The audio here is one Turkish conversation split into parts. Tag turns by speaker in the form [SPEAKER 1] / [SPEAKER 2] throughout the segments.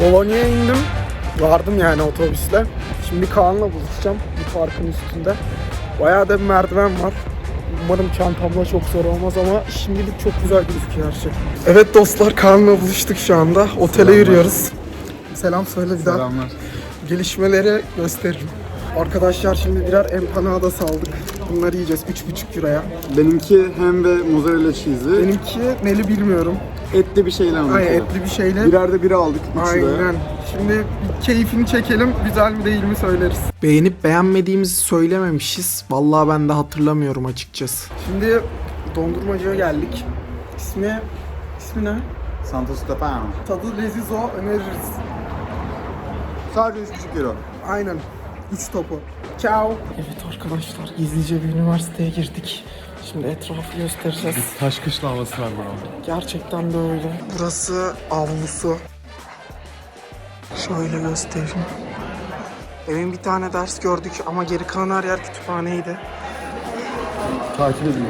[SPEAKER 1] Bolonya'ya indim. Vardım yani otobüsle. Şimdi Kaan'la buluşacağım bu parkın üstünde. Bayağı da bir merdiven var. Umarım çantamla çok zor olmaz ama şimdilik çok güzel gözüküyor her şey. Evet dostlar Kaan'la buluştuk şu anda. Otele yürüyoruz. Selam söyle bir daha.
[SPEAKER 2] Selamlar.
[SPEAKER 1] Gelişmeleri gösteririm. Arkadaşlar şimdi birer empanada saldık. Bunları yiyeceğiz 3,5 euroya.
[SPEAKER 2] Benimki hem ve mozzarella cheese'i.
[SPEAKER 1] Benimki neli bilmiyorum.
[SPEAKER 2] etli bir şeyle ama.
[SPEAKER 1] Ay etli bir şeyle.
[SPEAKER 2] Birer de biri aldık.
[SPEAKER 1] Aynen. Şimdi bir keyfini çekelim. Güzel mi değil mi söyleriz. Beğenip beğenmediğimizi söylememişiz. Vallahi ben de hatırlamıyorum açıkçası. Şimdi dondurmacıya geldik. İsmi ismi ne?
[SPEAKER 2] Santo Stefano.
[SPEAKER 1] Tadı leziz o öneririz.
[SPEAKER 2] Sadece 3,5 euro.
[SPEAKER 1] Aynen. 3 topu. Ciao. Evet arkadaşlar gizlice bir üniversiteye girdik. Şimdi etrafı göstereceğiz.
[SPEAKER 3] Taş kışla havası var buranın.
[SPEAKER 1] Gerçekten de öyle. Burası avlusu. Şöyle göstereyim. Demin bir tane ders gördük ama geri kalan her yer kütüphaneydi.
[SPEAKER 3] Takip edin.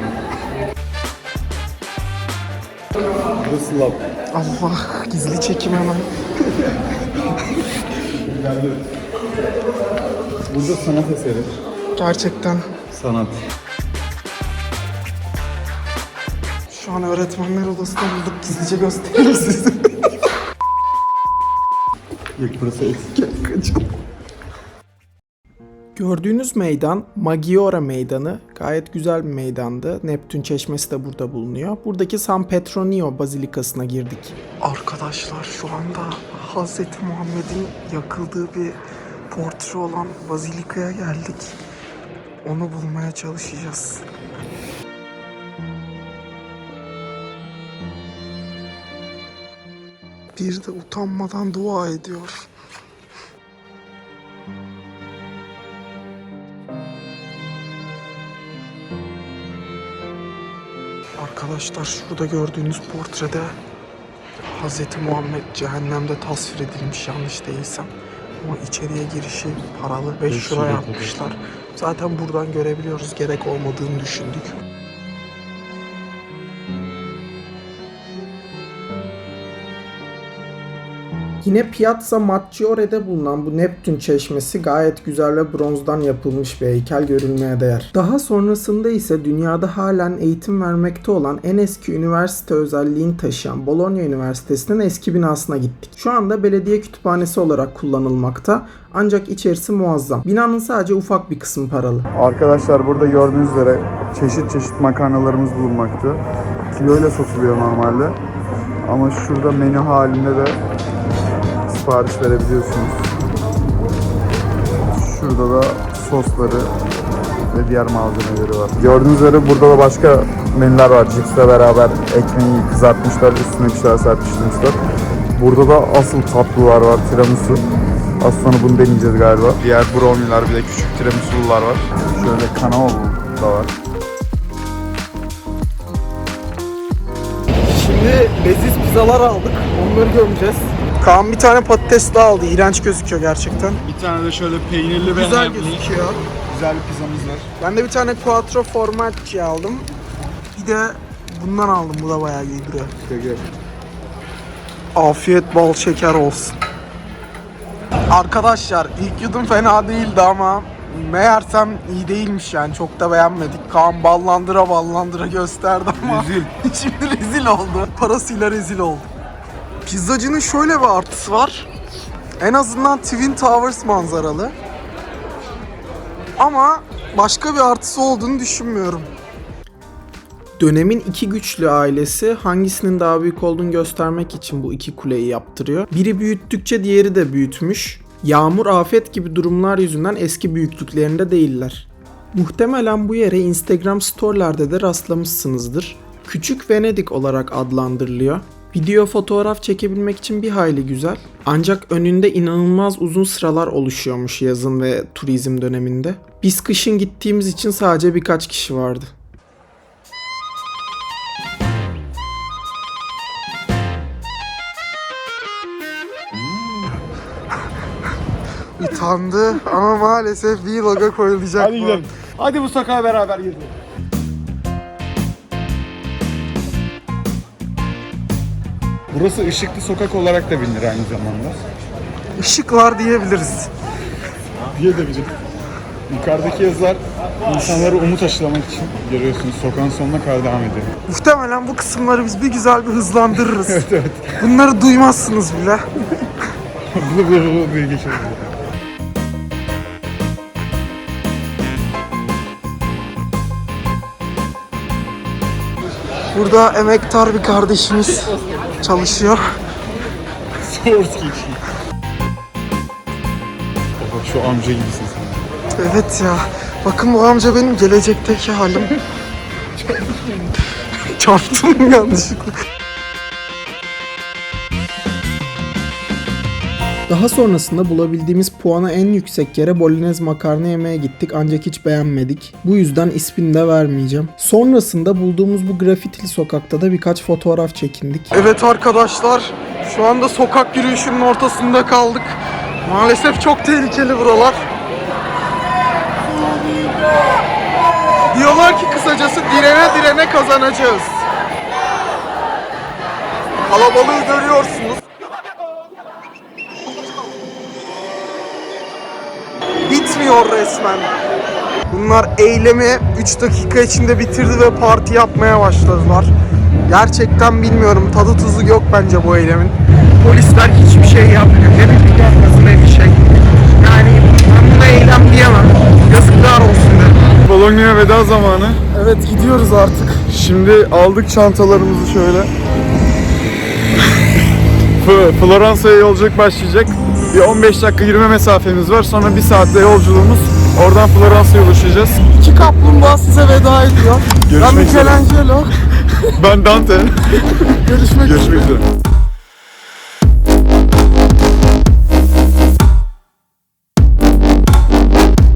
[SPEAKER 3] Burası lab.
[SPEAKER 1] Allah gizli çekim hemen.
[SPEAKER 3] Burada sanat eseri.
[SPEAKER 1] Gerçekten
[SPEAKER 3] Sanat.
[SPEAKER 1] şu an öğretmenler odasında bulduk gizlice gösterir size.
[SPEAKER 3] Yok burası eksik.
[SPEAKER 1] Gördüğünüz meydan Maggiore Meydanı. Gayet güzel bir meydandı. Neptün Çeşmesi de burada bulunuyor. Buradaki San Petronio Bazilikası'na girdik. Arkadaşlar şu anda Hazreti Muhammed'in yakıldığı bir portre olan bazilikaya geldik. Onu bulmaya çalışacağız. Bir de utanmadan dua ediyor. Arkadaşlar şurada gördüğünüz portrede Hz. Muhammed cehennemde tasvir edilmiş yanlış değilsem. Ama içeriye girişi paralı 5
[SPEAKER 3] Beş
[SPEAKER 1] lira yapmışlar. Zaten buradan görebiliyoruz gerek olmadığını düşündük. Yine Piazza Maggiore'de bulunan bu Neptün çeşmesi gayet güzel ve bronzdan yapılmış bir heykel görülmeye değer. Daha sonrasında ise dünyada halen eğitim vermekte olan en eski üniversite özelliğini taşıyan Bologna Üniversitesi'nin eski binasına gittik. Şu anda belediye kütüphanesi olarak kullanılmakta ancak içerisi muazzam. Binanın sadece ufak bir kısmı paralı.
[SPEAKER 2] Arkadaşlar burada gördüğünüz üzere çeşit çeşit makarnalarımız bulunmakta. Kiloyla satılıyor normalde. Ama şurada menü halinde de sipariş verebiliyorsunuz. Şurada da sosları ve diğer malzemeleri var. Gördüğünüz üzere burada da başka menüler var. Cipsle beraber ekmeği kızartmışlar, üstüne bir şeyler serpiştirmişler. Burada da asıl tatlılar var, tiramisu. Az sonra bunu deneyeceğiz galiba. Diğer brownie'ler bir de küçük tiramisu'lular var. Şöyle kanaol da var.
[SPEAKER 1] Şimdi leziz pizzalar aldık. Onları gömeceğiz. Kaan bir tane patates daha aldı. İğrenç gözüküyor gerçekten.
[SPEAKER 3] Bir tane de şöyle peynirli ve
[SPEAKER 1] Güzel
[SPEAKER 3] hemli
[SPEAKER 1] gözüküyor.
[SPEAKER 3] güzel bir pizzamız var.
[SPEAKER 1] Ben de bir tane quattro formaggi aldım. Bir de bundan aldım. Bu da bayağı iyi duruyor. Afiyet bal şeker olsun. Arkadaşlar ilk yudum fena değildi ama meğersem iyi değilmiş yani çok da beğenmedik. Kaan ballandıra ballandıra gösterdi ama
[SPEAKER 3] Rezil.
[SPEAKER 1] şimdi rezil oldu. Parasıyla rezil oldu. Pizzacının şöyle bir artısı var. En azından Twin Towers manzaralı. Ama başka bir artısı olduğunu düşünmüyorum. Dönemin iki güçlü ailesi hangisinin daha büyük olduğunu göstermek için bu iki kuleyi yaptırıyor. Biri büyüttükçe diğeri de büyütmüş. Yağmur, afet gibi durumlar yüzünden eski büyüklüklerinde değiller. Muhtemelen bu yere Instagram storylerde de rastlamışsınızdır. Küçük Venedik olarak adlandırılıyor. Video fotoğraf çekebilmek için bir hayli güzel. Ancak önünde inanılmaz uzun sıralar oluşuyormuş yazın ve turizm döneminde. Biz kışın gittiğimiz için sadece birkaç kişi vardı. Utandı ama maalesef vloga koyulacak
[SPEAKER 3] Hadi gidelim. Hadi bu sokağa beraber gidelim. Burası ışıklı sokak olarak da bilinir aynı zamanda.
[SPEAKER 1] Işık var diyebiliriz.
[SPEAKER 3] Diye de bilirim. Yukarıdaki yazılar insanlara umut aşılamak için görüyorsunuz sokağın sonuna kadar devam ediyor.
[SPEAKER 1] Muhtemelen bu kısımları biz bir güzel bir hızlandırırız. Bunları duymazsınız bile.
[SPEAKER 3] Blı blı blı
[SPEAKER 1] Burada emektar bir kardeşimiz çalışıyor.
[SPEAKER 3] Bak şu amca gibisin sen.
[SPEAKER 1] Evet ya. Bakın bu amca benim gelecekteki halim. Çarptım yanlışlıkla. Daha sonrasında bulabildiğimiz puana en yüksek yere bolognese makarna yemeye gittik ancak hiç beğenmedik. Bu yüzden ismini de vermeyeceğim. Sonrasında bulduğumuz bu grafitili sokakta da birkaç fotoğraf çekindik. Evet arkadaşlar şu anda sokak yürüyüşünün ortasında kaldık. Maalesef çok tehlikeli buralar. Diyorlar ki kısacası direne direne kazanacağız. Kalabalığı görüyorsunuz. Bitmiyor resmen. Bunlar eylemi 3 dakika içinde bitirdi ve parti yapmaya başladılar. Gerçekten bilmiyorum tadı tuzu yok bence bu eylemin. Polisler hiçbir şey yapmıyor. Ne bir yapmasın ne bir şey. Yani ben buna eylem diyemem. Yazıklar olsun dedim.
[SPEAKER 2] Bologna'ya veda zamanı.
[SPEAKER 1] Evet gidiyoruz artık.
[SPEAKER 2] Şimdi aldık çantalarımızı şöyle. Floransa'ya yolculuk başlayacak. Bir 15 dakika yürüme mesafemiz var. Sonra bir saatte yolculuğumuz. Oradan Floransa'ya ulaşacağız.
[SPEAKER 1] İki kaplumbağa size veda ediyor. ben
[SPEAKER 2] Görüşmek üzere.
[SPEAKER 1] Michelangelo.
[SPEAKER 2] Ben Dante.
[SPEAKER 1] Görüşmek üzere.
[SPEAKER 2] Görüşmek üzere.